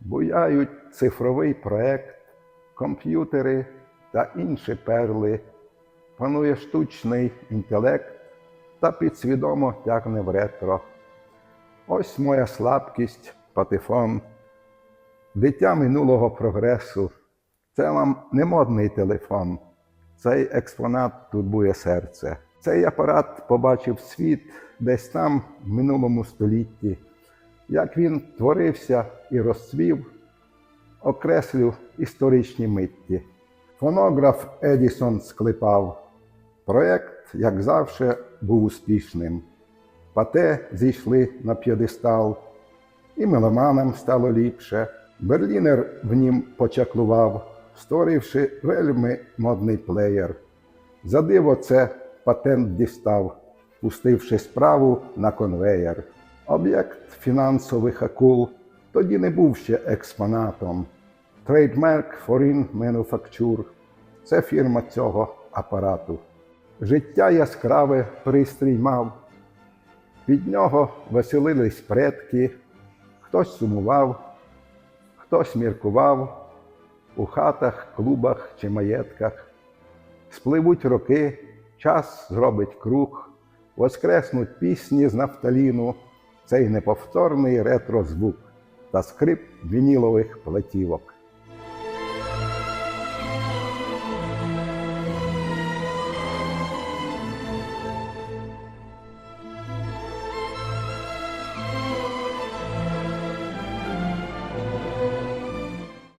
Буяють цифровий проект, комп'ютери та інші перли. Панує штучний інтелект та підсвідомо тягне в ретро. Ось моя слабкість, патефон, дитя минулого прогресу. Це вам не модний телефон. Цей експонат турбує серце. Цей апарат побачив світ десь там, в минулому столітті. Як він творився і розцвів, окреслю історичні митті. Фонограф Едісон склепав. Проєкт, як завжди, був успішним. Пате зійшли на п'єдестал, і меломанам стало ліпше. Берлінер в нім почаклував, створивши вельми модний плеєр. За диво це патент дістав, пустивши справу на конвеєр. Об'єкт фінансових акул тоді не був ще експонатом. Trademark Foreign Manufacture – це фірма цього апарату. Життя яскраве пристрій мав, від нього веселились предки, хтось сумував, хтось міркував у хатах, клубах чи маєтках. Спливуть роки, час зробить круг, воскреснуть пісні з нафталіну, цей неповторний ретро-звук та скрип вінілових платівок.